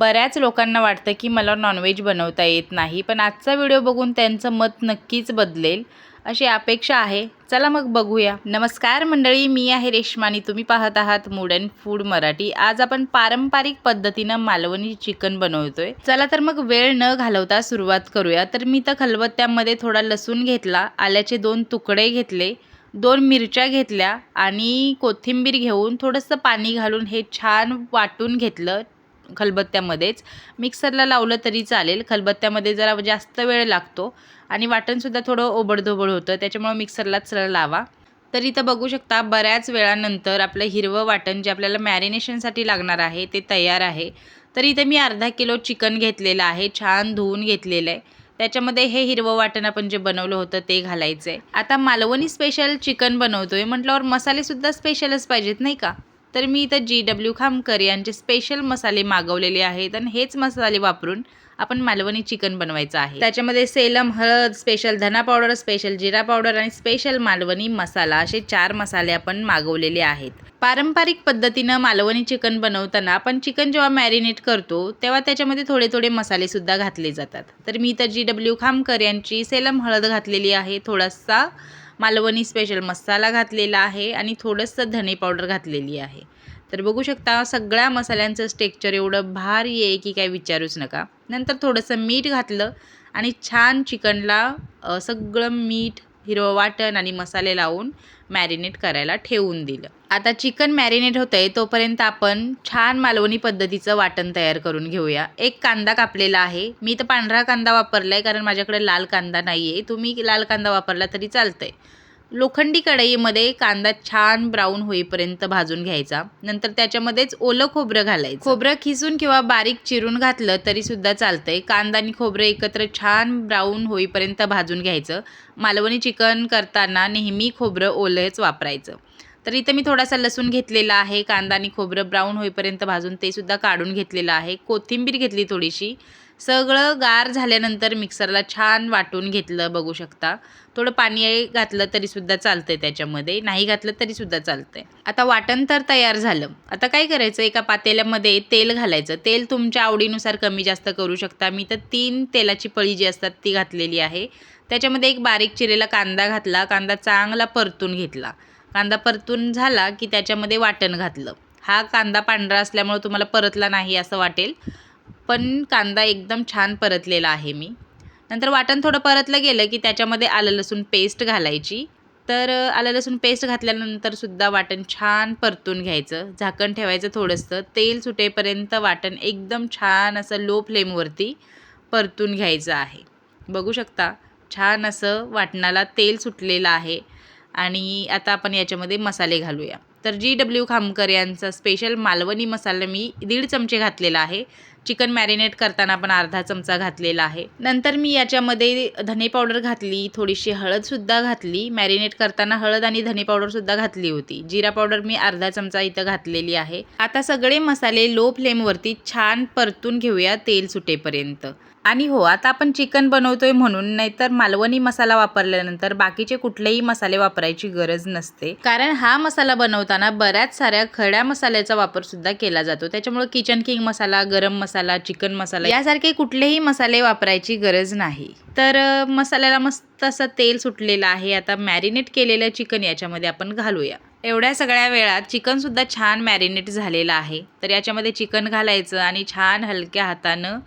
बऱ्याच लोकांना वाटतं की मला नॉनव्हेज बनवता येत नाही पण आजचा व्हिडिओ बघून त्यांचं मत नक्कीच बदलेल अशी अपेक्षा आहे. चला मग बघूया. नमस्कार मंडळी मी आहे रेशमानी तुम्ही पाहत आहात मूड अँड फूड मराठी. आज आपण पारंपरिक पद्धतीनं मालवणी चिकन बनवतोय. चला तर मग वेळ न घालवता सुरुवात करूया. तर मी तर खलबत्त्यामध्ये थोडा लसूण घेतला आल्याचे दोन तुकडे घेतले दोन मिरच्या घेतल्या आणि कोथिंबीर घेऊन थोडंसं पाणी घालून हे छान वाटून घेतलं. खलबत्त्यामध्येच. मिक्सरला लावलं तरी चालेल. खलबत्त्यामध्ये जरा जास्त वेळ लागतो आणि वाटणसुद्धा थोडं ओबडधोबड होतं त्याच्यामुळं मिक्सरलाच सरळ लावा. तर इथं बघू शकता बऱ्याच वेळानंतर आपलं हिरवं वाटण जे आपल्याला मॅरिनेशनसाठी लागणार आहे ते तयार आहे. तर इथे मी अर्धा किलो चिकन घेतलेलं आहे छान धुवून घेतलेलं आहे. त्याच्यामध्ये हे हिरवं वाटण आपण जे बनवलं होतं ते घालायचं आहे आता मालवणी स्पेशल चिकन बनवतोय म्हटल्यावर मसालेसुद्धा स्पेशलच पाहिजेत नाही का? तर मी इथं जी डब्ल्यू खामकर यांचे स्पेशल मसाले मागवलेले आहेत आणि हेच मसाले वापरून आपण मालवणी चिकन बनवायचं आहे. त्याच्यामध्ये सेलम हळद स्पेशल धना पावडर स्पेशल जिरा पावडर आणि स्पेशल मालवणी मसाला असे चार मसाले आपण मागवलेले आहेत. पारंपरिक पद्धतीनं मालवणी चिकन बनवताना आपण चिकन जेव्हा मॅरिनेट करतो तेव्हा त्याच्यामध्ये थोडे थोडे मसालेसुद्धा घातले जातात. तर मी इथं जी डब्ल्यू खामकर यांची सेलम हळद घातलेली आहे थोडासा मालवणी स्पेशल मसाला घातलेला आहे आणि थोडंसं धने पावडर घातलेली आहे. तर बघू शकता सगळ्या मसाल्यांचं स्टेक्चर एवढं भारी आहे की काय विचारूच नका. नंतर थोडंसं मीठ घातलं आणि छान चिकनला सगळं मीठ हिरवं वाटण आणि मसाले लावून मॅरिनेट करायला ठेवून दिलं. आता चिकन मॅरिनेट होतं आहे तोपर्यंत आपण छान मालवणी पद्धतीचं वाटण तयार करून घेऊया. एक कांदा कापलेला आहे. मी तर पांढरा कांदा वापरला आहे कारण माझ्याकडे लाल कांदा नाही आहे तुम्ही लाल कांदा वापरला तरी चालतं आहे लोखंडी कढईमध्ये कांदा छान ब्राऊन होईपर्यंत भाजून घ्यायचा. नंतर त्याच्यामध्येच ओलं खोबरं घालायचं. खोबरं खिसून किंवा बारीक चिरून घातलं तरी सुद्धा चालतंय. कांदा आणि खोबरं एकत्र छान ब्राऊन होईपर्यंत भाजून घ्यायचं. मालवणी चिकन करताना नेहमी खोबरं ओलंच वापरायचं. तर इथं मी थोडासा लसूण घेतलेला आहे. कांदा आणि खोबरं ब्राऊन होईपर्यंत भाजून ते सुद्धा काढून घेतलेलं आहे. कोथिंबीर घेतली थोडीशी. सगळं गार झाल्यानंतर मिक्सरला छान वाटून घेतलं बघू शकता. थोडं पाणी घातलं तरीसुद्धा चालतंय त्याच्यामध्ये. नाही घातलं तरीसुद्धा चालतंय. आता वाटण तर तयार झालं. आता काय करायचं? एका पातेल्यामध्ये तेल घालायचं. तेल तुमच्या आवडीनुसार कमी जास्त करू शकता. मी तर तीन तेलाची पळी जी असतात ती घातलेली आहे. त्याच्यामध्ये एक बारीक चिरेला कांदा घातला. कांदा चांगला परतून घेतला. कांदा परतून झाला की त्याच्यामध्ये वाटण घातलं. हा कांदा पांढरा असल्यामुळे तुम्हाला परतला नाही असं वाटेल. पण कांदा एकदम छान परतलेला आहे मी. नंतर वाटण थोडं परतलं गेलं की त्याच्यामध्ये आलं लसूण पेस्ट घालायची. तर आलं लसूण पेस्ट घातल्यानंतर सुद्धा वाटण छान परतून घ्यायचं. झाकण ठेवायचं थोडंसं. तेल सुटेपर्यंत वाटण एकदम छान असं लो फ्लेमवरती परतून घ्यायचं आहे. बघू शकता छान असं वाटणाला तेल सुटलेलं आहे. आणि आता आपण याच्यामध्ये मसाले घालूया. तर जी डब्ल्यू खामकर यांचा स्पेशल मालवणी मसाला मी दीड चमचे घातलेला आहे. चिकन मॅरिनेट करताना पण अर्धा चमचा घातलेला आहे. नंतर मी याच्यामध्ये धने पावडर घातली थोडीशी हळदसुद्धा घातली. मॅरिनेट करताना हळद आणि धने पावडरसुद्धा घातली होती. जिरा पावडर मी अर्धा चमचा इथं घातलेली आहे. आता सगळे मसाले लो फ्लेमवरती छान परतून घेऊया तेल सुटेपर्यंत. आणि हो आता आपण चिकन बनवतो आहे म्हणून नाहीतर मालवणी मसाला वापरल्यानंतर बाकीचे कुठलेही मसाले वापरायची गरज नसते. कारण हा मसाला बनवताना बऱ्याच साऱ्या खड्या मसाल्याचा वापर सुद्धा केला जातो. त्याच्यामुळे किचन किंग मसाला गरम मसाला चिकन मसाला यासारखे कुठलेही मसाले वापरायची गरज नाही. तर मसाल्याला मस्त असं तेल सुटलेलं आहे. आता मॅरिनेट केलेलं चिकन याच्यामध्ये आपण घालूया. एवढ्या सगळ्या वेळात चिकनसुद्धा छान मॅरिनेट झालेलं आहे. तर याच्यामध्ये चिकन घालायचं आणि छान हलक्या हातानं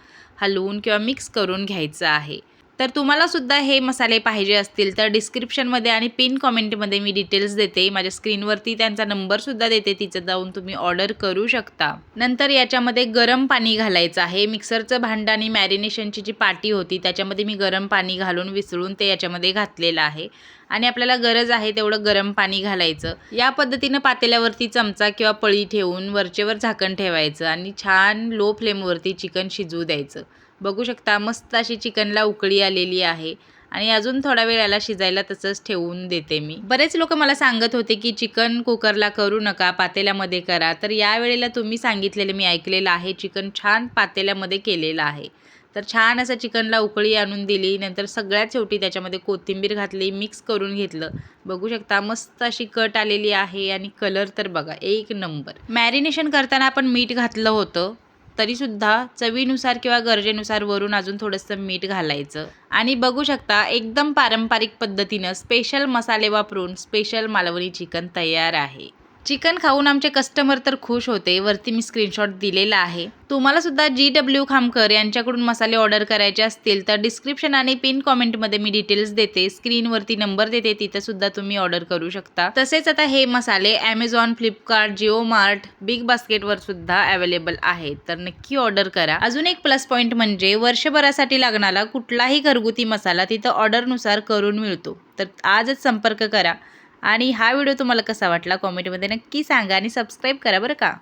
हलवून किंवा मिक्स करून घ्यायचं आहे. तर तुम्हाला सुद्धा हे मसाले पाहिजे असतील तर डिस्क्रिप्शनमध्ये आणि पिन कॉमेंटमध्ये मी डिटेल्स देते. माझ्या स्क्रीनवरती त्यांचा नंबरसुद्धा देते. तिचं जाऊन तुम्ही ऑर्डर करू शकता. नंतर याच्यामध्ये गरम पाणी घालायचं आहे. मिक्सरचं भांडं आणि मॅरिनेशनची जी पाटी होती त्याच्यामध्ये मी गरम पाणी घालून विसळून ते याच्यामध्ये घातलेलं आहे. आणि आपल्याला गरज आहे तेवढं गरम पाणी घालायचं. या पद्धतीनं पातेल्यावरती चमचा किंवा पळी ठेवून वरचेवर झाकण ठेवायचं आणि छान लो फ्लेमवरती चिकन शिजू द्यायचं. बघू शकता मस्त अशी चिकनला उकळी आलेली आहे. आणि अजून थोडा वेळ याला शिजायला तसंच ठेवून देते मी. बरेच लोक मला सांगत होते की चिकन कुकरला करू नका पातेल्यामध्ये करा. तर यावेळेला तुम्ही सांगितलेलं मी ऐकलेलं आहे चिकन छान पातेल्यामध्ये केलेलं आहे. तर छान असं चिकनला उकळी आणून दिली नंतर सगळ्यात शेवटी त्याच्यामध्ये कोथिंबीर घातली मिक्स करून घेतलं. बघू शकता मस्त अशी कट आलेली आहे आणि कलर तर बघा एक नंबर. मॅरिनेशन करताना आपण मीठ घातलं होतं. तरीसुद्धा चवीनुसार किंवा गरजेनुसार वरून अजून थोडंसं मीठ घालायचं. आणि बघू शकता एकदम पारंपरिक पद्धतीनं स्पेशल मसाले वापरून स्पेशल मालवणी चिकन तयार आहे. चिकन खाऊन आमचे कस्टमर तर खुश होते. वरती मी स्क्रीनशॉट दिलेला आहे. तुम्हाला सुद्धा जी डब्ल्यू खामकर यांच्याकडून मसाले ऑर्डर करायचे असतील तर डिस्क्रिप्शन आणि पिन कॉमेंटमध्ये मी डिटेल्स देते. स्क्रीनवरती नंबर देते तिथे सुद्धा तुम्ही ऑर्डर करू शकता. तसेच आता हे मसाले Amazon Flipkart Jio mart big बास्केटवर सुद्धा अवेलेबल आहेत. तर नक्की ऑर्डर करा. अजून एक प्लस पॉईंट म्हणजे वर्षभरासाठी लागणारा कुठलाही घरगुती मसाला तिथं ऑर्डरनुसार करून मिळतो. तर आजच संपर्क करा. आणि हा व्हिडिओ तुम्हाला कसा वाटला कॉमेंटमध्ये नक्की सांगा आणि सबस्क्राईब करा बरं का.